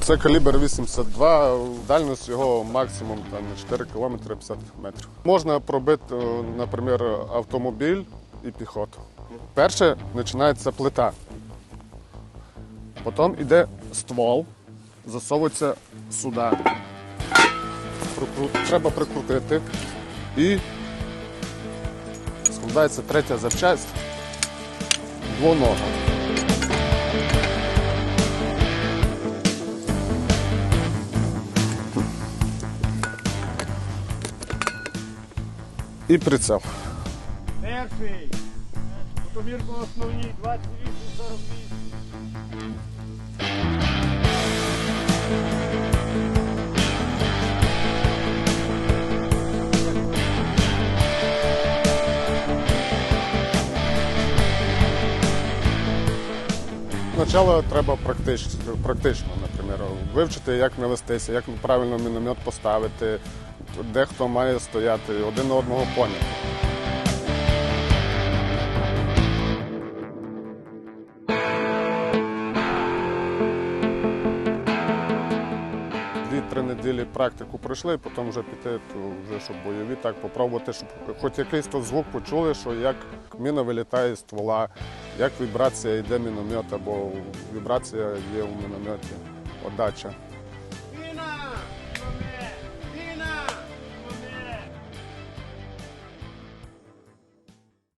Це калібр 82, дальність його максимум там, 4 км 50 метрів. Можна пробити, е, наприклад, автомобіль і піхоту. Перше починається плита. Потім йде ствол, засовується сюди. Треба прикрутити і складається третя запчасть двонога. І прицел. Перший. Фотомір по основній 28-48. Спочатку треба практично, практично, наприклад, вивчити, як навестися, як правильно міномет поставити, де хто має стояти, один одного поняти. Дві-три неділі практику пройшли, потім вже піти, вже щоб бойові так попробувати, щоб хоч якийсь то звук почули, що як міна вилітає з ствола, як вібрація йде міномет, або вібрація є у мінометі, отдача.